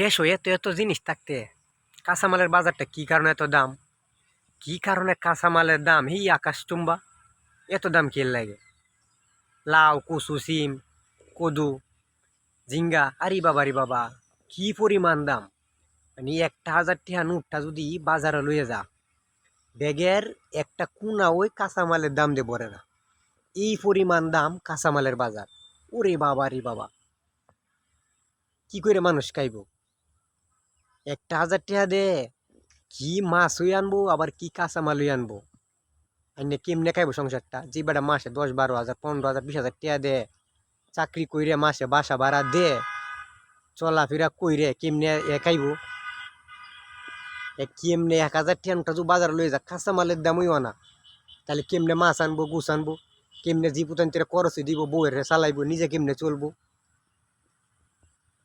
দেশ হয়ে এত এত জিনিস থাকতে। কাঁচামালের বাজারটা কি কারণে এত দাম? কি কারণে কাঁচামালের দাম? হি আকাশ চুম্বা। এত দাম কে লাগে? লাউ, কচু, সিম, কদু জিঙ্গা আরে বাবা রে বাবা, কি পরিমাণ দাম? মানে একটা হাজার টিহা নোটটা যদি বাজারে লইয়ে যা, ব্যাগের একটা কুনা ওই কাঁচামালের দাম দিয়ে পড়ে না। এই পরিমাণ দাম কাঁচামালের বাজার। ওরে বাবা রে বাবা। কি করে মানুষ খাইব? একটা হাজার টাকা দে। কি মাছ হয়ে আনব, আবার কি কাঁচা মাল হয়ে আনব? এনে কেমনে খাইবো সংসারটা? যে বেটা মাসে দশ, বারো হাজার, পনেরো হাজার, বিশ হাজার টাকা দে। চাকরি কইরে মাসে বাসা ভাড়া দে। চলাফেরা কইরে কেমনে এ খাইবো? কেমনে এক হাজার টাকা যদি বাজার লয়ে যা কাঁচা মালের দামই না। তাহলে কেমনে মাছ আনব, গুছ আনব? কেমনে জীবতান্তিরে খরচে দিব, বউয়ের চালাইবো, নিজে কেমনে চলবো?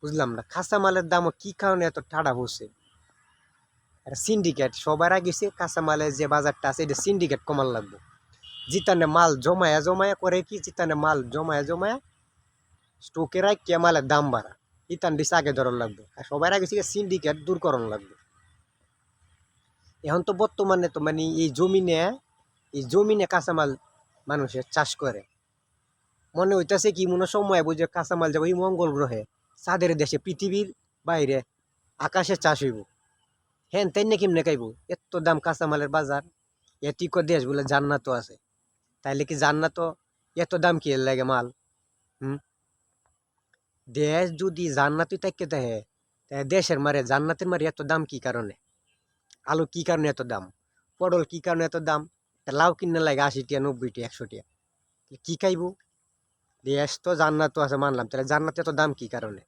বুঝলাম না। কাঁচা মালের দামও কি কারণে এত ঠাড়া হচ্ছে একটা সিন্ডিকেট সবার আগে সে কাঁচা মালের যে বাজারটা আছে, এটা সিন্ডিকেট কমার লাগবে। জিতানে মাল জমায়া জমায়া করে কি? জিতানে মাল জমায়া জমায়া স্টোকে রাখিয়া মালের দাম বাড়া। ইতান দিছে আগে ধরন লাগবে। আর সবার আগে সে সিন্ডিকেট দূর করণ লাগবে। এখন তো বর্তমানে তো মানে এই জমিনে এই জমিনে কাঁচামাল মানুষের চাষ করে। মনে হইতাছে কি, মনে সময় বুঝে কাঁচামাল যাব এই মঙ্গল গ্রহে। চাঁদের দেশে পৃথিবীর বাইরে আকাশে চাষ হইব। হ্যাঁ তাই না কেমনে খাইব? এত দাম কাঁচামালের বাজার। এটিক দেশ বলে জান্নাতও আছে। তাইলে কি জান্নাত এত দাম কি লাগে মাল? হুম? দেশ যদি জান্নাতই থাকে তাই দেশের মারে জান্নাতের মারে এত দাম কি কারণে? আলু কি কারণে এত দাম? পটল কি কারণে এত দাম? লাউ কিনে লাগে আশি টিয়া, নব্বই টিয়া, একশো টিয়া। কি খাইব? দেশ তো জান্নাত তো আছে মানলাম। তাহলে জান্নাতে এত দাম কি কারণে?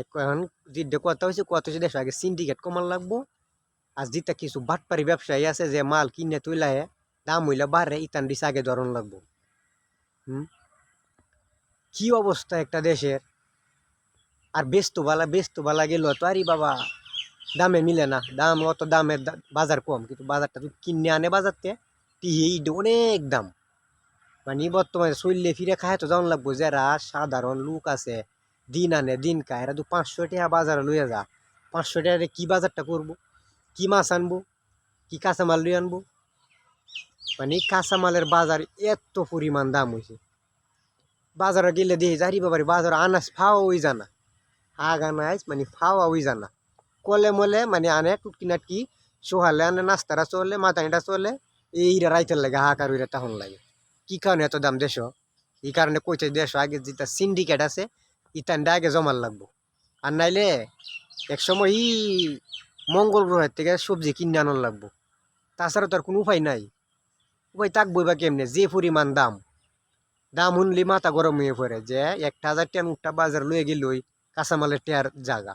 এখন যেটা কথা হয়েছে কত হয়েছে দেশ আগে সিন্ডিকেট কমার লাগবো। আর যেটা কিছু বাটপারি ব্যবসায়ী আছে যে মাল কিনে তুইলাহে দাম হইলে বাড়ে, ইতান দিছে আগে ধরন লাগবো। হুম? কি অবস্থা একটা দেশের? আর ব্যস্ত বালা ব্যস্ত বালা গেল তো আরে বাবা, দামে মিলে না। দাম অত দামের বাজার কম, কিন্তু বাজারটা তুই কিনে আনে বাজারতে টিহি অনেক দাম। মানে বর্তমানে চললে ফিরে খায় তো যাওয়ান লাগবো যারা সাধারণ লোক আছে, দিন আনে দিন খায়, এরা তো পাঁচশো টাকা বাজারে লইয়া যা পাঁচশো টাকা দিয়ে কি বাজারটা করব? কি মাছ আনব? কি কাঁচামাল লই আনব? মানে কাঁচামালের বাজার এত পরিমাণ দাম হয়েছে বাজারে গেলে দেখি জারি বাবারি, বাজার আনাজ ফাওয়া ওই জানা। আগ আনাজ মানে ফাওয়া ওই জানা। কলে মলে মানে আনে, টুটকি নাটকি, সোহালে আনে নাস্তারা চলে মাথানিটা চলে, এইরা রাইতের লাগে, হাহাকার উইরা তখন লাগে। কি কারণে এত দাম দেশ? এই কারণে কইছে দেশ, আগে যেটা সিন্ডিকেট আছে ইতানটা আগে জমার লাগবো। আর নাইলে এক সময় ই মঙ্গল গ্রহের থেকে সবজি কিনে আনার লাগবো। তাছাড়া তো আর কোনো উপায় নাই। উপায় থাকবই বা কেমনে? যে পরিমাণ দাম। দাম শুনলি মাথা গরম হয়ে পড়ে যে একটা হাজার টেন উঠটা বাজার লয়ে গেল ওই কাঁচামালের টেয়ার জায়গা